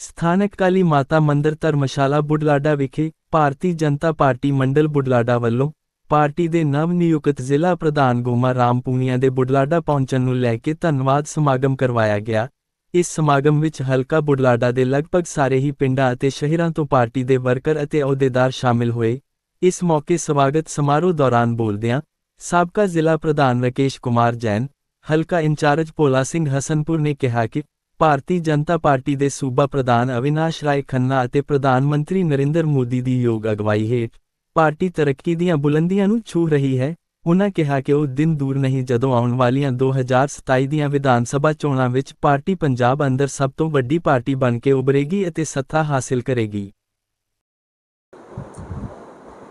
ਸਥਾਨਕ ਕਾਲੀ ਮਾਤਾ ਮੰਦਿਰ ਧਰਮਸ਼ਾਲਾ ਬੁਢਲਾਡਾ ਵਿਖੇ ਭਾਰਤੀ ਜਨਤਾ ਪਾਰਟੀ ਮੰਡਲ ਬੁਢਲਾਡਾ ਵੱਲੋਂ ਪਾਰਟੀ ਦੇ ਨਵ ਨਿਯੁਕਤ ਜ਼ਿਲ੍ਹਾ ਪ੍ਰਧਾਨ ਗੋਮਾ ਰਾਮ ਪੂਨੀਆ ਦੇ ਬੁਢਲਾਡਾ ਪਹੁੰਚਣ ਨੂੰ ਲੈ ਕੇ ਧੰਨਵਾਦ ਸਮਾਗਮ ਕਰਵਾਇਆ ਗਿਆ। ਇਸ ਸਮਾਗਮ ਵਿੱਚ ਹਲਕਾ ਬੁਢਲਾਡਾ ਦੇ ਲਗਭਗ ਸਾਰੇ ਹੀ ਪਿੰਡਾਂ ਅਤੇ ਸ਼ਹਿਰਾਂ ਤੋਂ ਪਾਰਟੀ ਦੇ ਵਰਕਰ ਅਤੇ ਅਹੁਦੇਦਾਰ ਸ਼ਾਮਿਲ ਹੋਏ। ਇਸ ਮੌਕੇ ਸਵਾਗਤ ਸਮਾਰੋਹ ਦੌਰਾਨ ਬੋਲਦਿਆਂ ਸਾਬਕਾ ਜ਼ਿਲ੍ਹਾ ਪ੍ਰਧਾਨ ਰਕੇਸ਼ ਕੁਮਾਰ ਜੈਨ, ਹਲਕਾ ਇੰਚਾਰਜ ਭੋਲਾ ਸਿੰਘ ਹਸਨਪੁਰ ਨੇ ਕਿਹਾ ਕਿ ਭਾਰਤੀ ਜਨਤਾ ਪਾਰਟੀ ਦੇ ਸੂਬਾ ਪ੍ਰਧਾਨ ਅਵਿਨਾਸ਼ ਰਾਏ ਖੰਨਾ ਅਤੇ ਪ੍ਰਧਾਨ ਮੰਤਰੀ ਨਰਿੰਦਰ ਮੋਦੀ ਦੀ ਯੋਗ ਅਗਵਾਈ ਹੇਠ ਪਾਰਟੀ ਤਰੱਕੀ ਦੀਆਂ ਬੁਲੰਦੀਆਂ ਨੂੰ ਛੂ ਰਹੀ ਹੈ। ਉਨ੍ਹਾਂ ਕਿਹਾ ਕਿ ਉਹ ਦਿਨ ਦੂਰ ਨਹੀਂ, ਜਦੋਂ ਆਉਣ ਵਾਲੀਆਂ 2027 ਦੀਆਂ ਵਿਧਾਨ ਸਭਾ ਚੋਣਾਂ ਵਿੱਚ ਪਾਰਟੀ ਪੰਜਾਬ ਅੰਦਰ ਸਭ ਤੋਂ ਵੱਡੀ ਪਾਰਟੀ ਬਣ ਕੇ ਉਭਰੇਗੀ ਅਤੇ ਸੱਤਾ ਹਾਸਿਲ ਕਰੇਗੀ।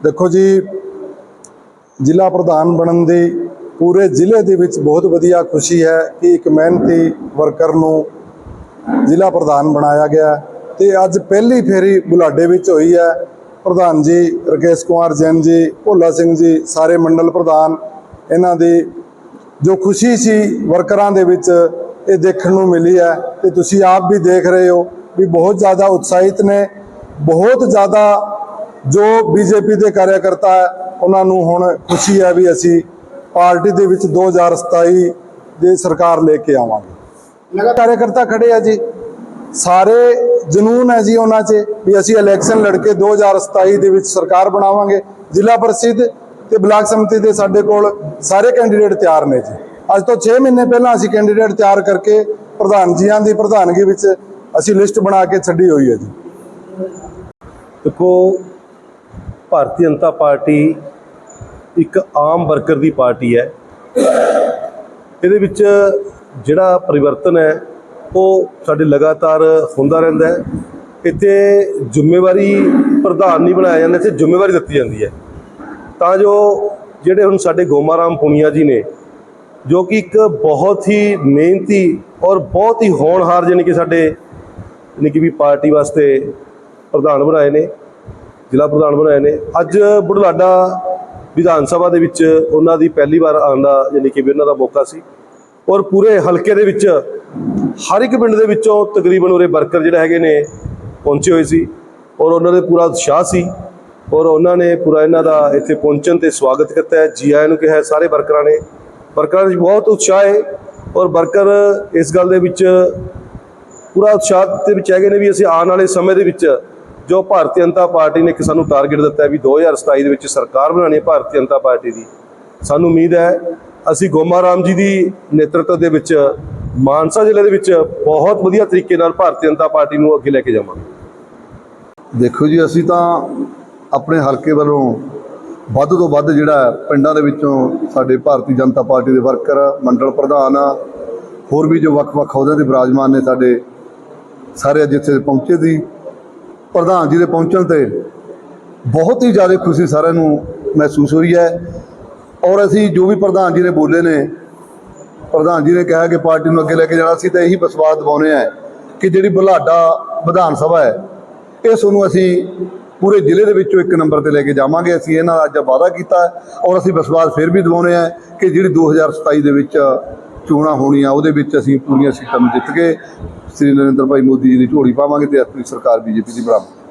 ਦੇਖੋ ਜੀ, ਜ਼ਿਲ੍ਹਾ ਪ੍ਰਧਾਨ ਬਣਨ ਦੀ ਪੂਰੇ ਜ਼ਿਲ੍ਹੇ ਦੇ ਵਿੱਚ ਬਹੁਤ ਵਧੀਆ ਖੁਸ਼ੀ ਹੈ ਕਿ ਇੱਕ ਮਿਹਨਤੀ ਵਰਕਰ ਨੂੰ ਜ਼ਿਲ੍ਹਾ ਪ੍ਰਧਾਨ ਬਣਾਇਆ ਗਿਆ ਤੇ ਅੱਜ ਪਹਿਲੀ ਫੇਰੀ ਬੁਲਾਡੇ ਵਿੱਚ ਹੋਈ ਹੈ। ਪ੍ਰਧਾਨ ਜੀ, ਰਕੇਸ਼ ਕੁਮਾਰ ਜੈਨ ਜੀ, ਭੋਲਾ ਸਿੰਘ ਜੀ, ਸਾਰੇ ਮੰਡਲ ਪ੍ਰਧਾਨ, ਇਹਨਾਂ ਦੀ ਜੋ ਖੁਸ਼ੀ ਸੀ ਵਰਕਰਾਂ ਦੇ ਵਿੱਚ, ਇਹ ਦੇਖਣ ਨੂੰ ਮਿਲੀ ਹੈ। ਤੇ ਤੁਸੀਂ ਆਪ ਵੀ ਦੇਖ ਰਹੇ ਹੋ ਵੀ ਬਹੁਤ ਜ਼ਿਆਦਾ ਉਤਸ਼ਾਹਿਤ ਨੇ। ਬਹੁਤ ਜ਼ਿਆਦਾ ਜੋ ਬੀਜੇਪੀ ਦੇ ਕਾਰਜਕਰਤਾ ਹੈ, ਉਹਨਾਂ ਨੂੰ ਹੁਣ ਖੁਸ਼ੀ ਹੈ ਵੀ ਅਸੀਂ ਪਾਰਟੀ ਦੇ ਵਿੱਚ 2027 ਦੇ ਸਰਕਾਰ ਲੈ ਕੇ ਆਵਾਂਗੇ। ਕਾਰਜਕਰਤਾ ਖੜੇ ਆ ਜੀ। ਸਾਰੇ ਜਨੂਨ ਹੈ ਜੀ ਉਹਨਾਂ 'ਚ ਵੀ ਅਸੀਂ ਇਲੈਕਸ਼ਨ ਲੜ ਕੇ 2027 ਦੇ ਵਿੱਚ ਸਰਕਾਰ ਬਣਾਵਾਂਗੇ, ਜ਼ਿਲ੍ਹਾ ਪ੍ਰਸਿੱਧ ਤੇ ਬਲਾਕ ਸਮਿਤੀ ਦੇ ਸਾਡੇ ਕੋਲ ਸਾਰੇ ਕੈਂਡੀਡੇਟ ਤਿਆਰ ਨੇ ਜੀ। ਅੱਜ ਤੋਂ 6 ਮਹੀਨੇ ਪਹਿਲਾਂ ਅਸੀਂ ਕੈਂਡੀਡੇਟ ਤਿਆਰ ਕਰਕੇ ਪ੍ਰਧਾਨ ਜੀਆਂ ਦੀ ਪ੍ਰਧਾਨਗੀ ਵਿੱਚ ਅਸੀਂ ਲਿਸਟ ਬਣਾ ਕੇ ਛੱਡੀ ਹੋਈ ਹੈ ਜੀ। ਦੇਖੋ, ਭਾਰਤੀ ਜਨਤਾ ਪਾਰਟੀ ਇੱਕ ਆਮ ਵਰਕਰ ਦੀ ਪਾਰਟੀ ਹੈ। ਇਹਦੇ ਵਿੱਚ ਜਿਹੜਾ ਪਰਿਵਰਤਨ ਹੈ, ਉਹ ਸਾਡੇ ਲਗਾਤਾਰ ਹੁੰਦਾ ਰਹਿੰਦਾ ਹੈ। ਇੱਥੇ ਜ਼ਿੰਮੇਵਾਰੀ ਪ੍ਰਧਾਨ ਨਹੀਂ ਬਣਾਇਆ ਜਾਂਦਾ, ਇੱਥੇ ਜ਼ਿੰਮੇਵਾਰੀ ਦਿੱਤੀ ਜਾਂਦੀ ਹੈ। ਤਾਂ ਜੋ ਜਿਹੜੇ ਹੁਣ ਸਾਡੇ ਗੋਮਾਰਾਮ ਪੁਨੀਆ ਜੀ ਨੇ, ਜੋ ਕਿ ਇੱਕ ਬਹੁਤ ਹੀ ਮਿਹਨਤੀ ਔਰ ਬਹੁਤ ਹੀ ਹੋਣਹਾਰ ਜਾਣੀ ਕਿ ਸਾਡੇ ਯਾਨੀ ਕਿ ਵੀ ਪਾਰਟੀ ਵਾਸਤੇ ਪ੍ਰਧਾਨ ਬਣਾਏ ਨੇ, ਜ਼ਿਲ੍ਹਾ ਪ੍ਰਧਾਨ ਬਣਾਏ ਨੇ। ਅੱਜ ਬੁਢਲਾਡਾ ਵਿਧਾਨ ਸਭਾ ਦੇ ਵਿੱਚ ਉਹਨਾਂ ਦੀ ਪਹਿਲੀ ਵਾਰ ਆਉਣ ਦਾ ਯਾਨੀ ਕਿ ਵੀ ਉਹਨਾਂ ਦਾ ਮੌਕਾ ਸੀ। ਔਰ ਪੂਰੇ ਹਲਕੇ ਦੇ ਵਿੱਚ, ਹਰ ਇੱਕ ਪਿੰਡ ਦੇ ਵਿੱਚੋਂ ਤਕਰੀਬਨ ਉਰੇ ਵਰਕਰ ਜਿਹੜੇ ਹੈਗੇ ਨੇ, ਪਹੁੰਚੇ ਹੋਏ ਸੀ ਔਰ ਉਹਨਾਂ ਦੇ ਪੂਰਾ ਉਤਸ਼ਾਹ ਸੀ ਔਰ ਉਹਨਾਂ ਨੇ ਪੂਰਾ ਇਹਨਾਂ ਦਾ ਇੱਥੇ ਪਹੁੰਚਣ ਤੇ ਸਵਾਗਤ ਕੀਤਾ ਹੈ। ਜੀ ਆਇਆਂ ਨੂੰ ਕਿਹਾ ਸਾਰੇ ਵਰਕਰਾਂ ਨੇ। ਵਰਕਰਾਂ ਵਿੱਚ ਬਹੁਤ ਉਤਸ਼ਾਹ ਹੈ ਔਰ ਵਰਕਰ ਇਸ ਗੱਲ ਦੇ ਵਿੱਚ ਪੂਰਾ ਉਤਸ਼ਾਹ ਦੇ ਵਿੱਚ ਹੈਗੇ ਨੇ ਵੀ ਅਸੀਂ ਆਉਣ ਵਾਲੇ ਸਮੇਂ ਦੇ ਵਿੱਚ ਜੋ ਭਾਰਤੀ ਜਨਤਾ ਪਾਰਟੀ ਨੇ ਇੱਕ ਸਾਨੂੰ ਟਾਰਗੇਟ ਦਿੱਤਾ ਹੈ ਵੀ 2027 ਦੇ ਵਿੱਚ ਸਰਕਾਰ ਬਣਾਉਣੀ ਹੈ ਭਾਰਤੀ ਜਨਤਾ ਪਾਰਟੀ ਦੀ। ਸਾਨੂੰ ਉਮੀਦ ਹੈ ਅਸੀਂ ਗੋਮਾ ਰਾਮ ਜੀ ਦੀ ਨੇਤਰਤਵ ਦੇ ਵਿੱਚ, ਮਾਨਸਾ ਜ਼ਿਲ੍ਹੇ ਦੇ ਵਿੱਚ ਬਹੁਤ ਵਧੀਆ ਤਰੀਕੇ ਨਾਲ ਭਾਰਤੀ ਜਨਤਾ ਪਾਰਟੀ ਨੂੰ ਅੱਗੇ ਲੈ ਕੇ ਜਾਵਾਂਗੇ। ਦੇਖੋ ਜੀ, ਅਸੀਂ ਤਾਂ ਆਪਣੇ ਹਲਕੇ ਵੱਲੋਂ ਵੱਧ ਤੋਂ ਵੱਧ ਜਿਹੜਾ ਪਿੰਡਾਂ ਦੇ ਵਿੱਚੋਂ ਸਾਡੇ ਭਾਰਤੀ ਜਨਤਾ ਪਾਰਟੀ ਦੇ ਵਰਕਰ, ਮੰਡਲ ਪ੍ਰਧਾਨ, ਹੋਰ ਵੀ ਜੋ ਵੱਖ-ਵੱਖ ਅਹੁਦਿਆਂ ਦੇ ਵਿਰਾਜਮਾਨ ਨੇ ਸਾਡੇ ਸਾਰੇ ਅੱਜ ਇੱਥੇ ਪਹੁੰਚੇ ਦੀ ਪ੍ਰਧਾਨ ਜੀ ਦੇ ਪਹੁੰਚਣ ਤੇ ਬਹੁਤ ਹੀ ਜ਼ਿਆਦਾ ਖੁਸ਼ੀ ਸਾਰਿਆਂ ਨੂੰ ਮਹਿਸੂਸ ਹੋਈ ਹੈ। ਔਰ ਅਸੀਂ ਜੋ ਵੀ ਪ੍ਰਧਾਨ ਜੀ ਨੇ ਬੋਲੇ ਨੇ, ਪ੍ਰਧਾਨ ਜੀ ਨੇ ਕਿਹਾ ਕਿ ਪਾਰਟੀ ਨੂੰ ਅੱਗੇ ਲੈ ਕੇ ਜਾਣਾ ਸੀ ਤਾਂ ਇਹੀ ਵਿਸ਼ਵਾਸ ਦਿਵਾਉਂਦੇ ਆ ਕਿ ਜਿਹੜੀ ਬੁਢਲਾਡਾ ਵਿਧਾਨ ਸਭਾ ਹੈ, ਇਸ ਨੂੰ ਅਸੀਂ ਪੂਰੇ ਜ਼ਿਲ੍ਹੇ ਦੇ ਵਿੱਚੋਂ ਇੱਕ ਨੰਬਰ ਤੇ ਲੈ ਕੇ ਜਾਵਾਂਗੇ। ਅਸੀਂ ਇਹਨਾਂ ਦਾ ਅੱਜ ਵਾਅਦਾ ਕੀਤਾ ਔਰ ਅਸੀਂ ਵਿਸ਼ਵਾਸ ਫਿਰ ਵੀ ਦਿਵਾਉਂਦੇ ਆ ਕਿ ਜਿਹੜੀ 2027 ਦੇ ਵਿੱਚ ਚੋਣਾਂ ਹੋਣੀਆਂ, ਉਹਦੇ ਵਿੱਚ ਅਸੀਂ ਪੂਰੀਆਂ ਸੀਟਾਂ ਨੂੰ ਜਿੱਤ ਕੇ ਸ੍ਰੀ ਨਰਿੰਦਰ ਭਾਈ ਮੋਦੀ ਜੀ ਦੀ ਝੋਲੀ ਪਾਵਾਂਗੇ ਤੇ ਆਪਣੀ ਸਰਕਾਰ ਬੀਜੇਪੀ ਦੀ ਬਣਾਵਾਂਗੇ